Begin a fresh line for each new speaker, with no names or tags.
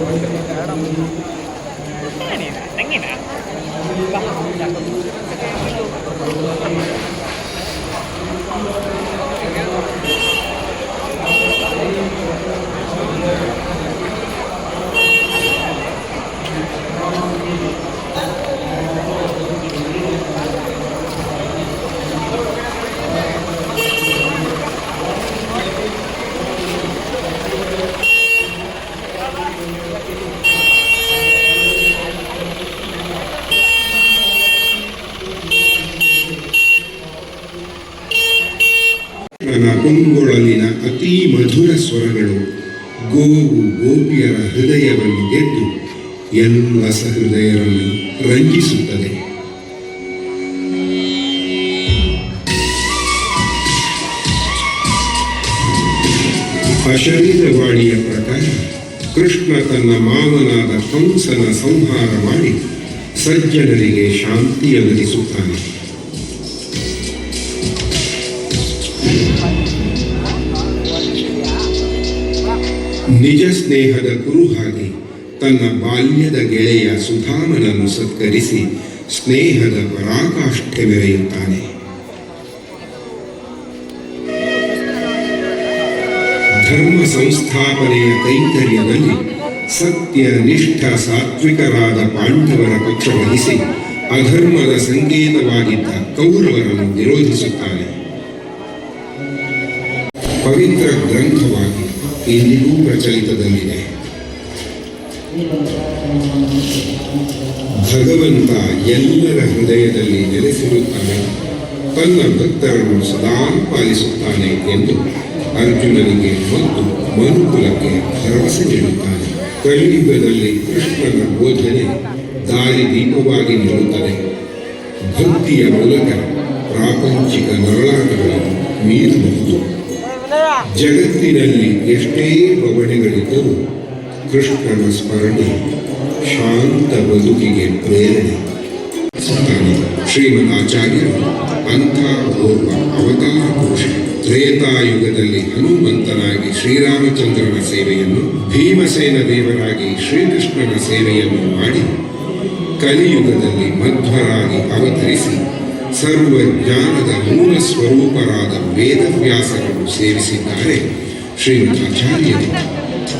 Cái này nè, đánh này nè.
ನನ್ನ ಕೊಂಬುಗಳಲ್ಲಿನ ಅತೀ ಮಧುರ ಸ್ವರಗಳು ಗೋವು ಗೋಪಿಯರ ಹೃದಯವನ್ನು ಗೆದ್ದು ಎಲ್ಲ ಸಹೃದಯರನ್ನು ರಂಜಿಸುತ್ತದೆ ಅಶರೀರವಾಣಿಯ ಪ್ರಕಾರ ಕೃಷ್ಣ ತನ್ನ ಮಾವನಾದ ಕಂಸನ ಸಂಹಾರ ಮಾಡಿ ಸಜ್ಜನರಿಗೆ ಶಾಂತಿಯೊದಗಿಸುತ್ತಾನೆ ನಿಜ ಸ್ನೇಹದ ಕುರುಹಾಗಿ ತನ್ನ ಬಾಲ್ಯದ ಗೆಳೆಯ ಸುಧಾಮನನ್ನು ಸತ್ಕರಿಸಿ ಸ್ನೇಹದ ಪರಾಕಾಷ್ಠೆ ಮೆರೆಯುತ್ತಾನೆ. ಧರ್ಮ ಸಂಸ್ಥಾಪನೆಯ ಕೈಂಕರ್ಯದಲ್ಲಿ ಸತ್ಯ ನಿಷ್ಠ ಸಾತ್ವಿಕರಾದ ಪಾಂಡವರ ಪಕ್ಷ ವಹಿಸಿ ಅಧರ್ಮದ ಸಂಕೇತವಾಗಿದ್ದ ಕೌರವರನ್ನು ವಿರೋಧಿಸುತ್ತಾನೆ. ಪವಿತ್ರ ಗ್ರಂಥವಾಗಿ ಇಂದಿಗೂ ಪ್ರಚಲಿತದಲ್ಲಿದೆ ಭಗವಂತ ಎಲ್ಲರ ಹೃದಯದಲ್ಲಿ ನೆಲೆಸಿರುತ್ತಾನೆ, ತನ್ನ ಭಕ್ತರನ್ನು ಸದಾ ಪಾಲಿಸುತ್ತಾನೆ ಎಂದು ಅರ್ಜುನನಿಗೆ ಮತ್ತು ಮನುಕುಲಕ್ಕೆ ಭರವಸೆ ನೀಡುತ್ತಾನೆ. ಕಲಿಯುಗದಲ್ಲಿ ಕೃಷ್ಣನ ಬೋಧನೆ ದಾರಿ ದೀಪವಾಗಿ ನಿಲ್ಲುತ್ತದೆ. ಭಕ್ತಿಯ ಮೂಲಕ ಪ್ರಾಪಂಚಿಕ ನರಳಾಟಗಳನ್ನು ಮೀರಬಹುದು. ಜಗತ್ತಿನಲ್ಲಿ ಎಷ್ಟೇ ಬವಣೆಗಳಿದ್ದರೂ ಕೃಷ್ಣನ ಸ್ಮರಣೆ ಶಾಂತ ಬದುಕಿಗೆ ಪ್ರೇರಣೆ. ಶ್ರೀಮದ್ ಆಚಾರ್ಯರು ಅಂಥ ಓರ್ವ ಅವತಾರ ಪುರುಷ ತ್ರೇತಾಯುಗದಲ್ಲಿ ಹನುಮಂತನಾಗಿ ಶ್ರೀರಾಮಚಂದ್ರನ ಸೇವೆಯನ್ನು, ಭೀಮಸೇನ ದೇವರಾಗಿ ಶ್ರೀಕೃಷ್ಣನ ಸೇವೆಯನ್ನು ಮಾಡಿ ಕಲಿಯುಗದಲ್ಲಿ ಮಧ್ವರಾಗಿ ಅವತರಿಸಿ ಸರ್ವ ಜ್ಞಾನದ ಮೂಲ ಸ್ವರೂಪರಾದ ವೇದವ್ಯಾಸರನ್ನು ಸೇವಿಸಿದ್ದಾರೆ ಶ್ರೀಮದಾಚಾರ್ಯರು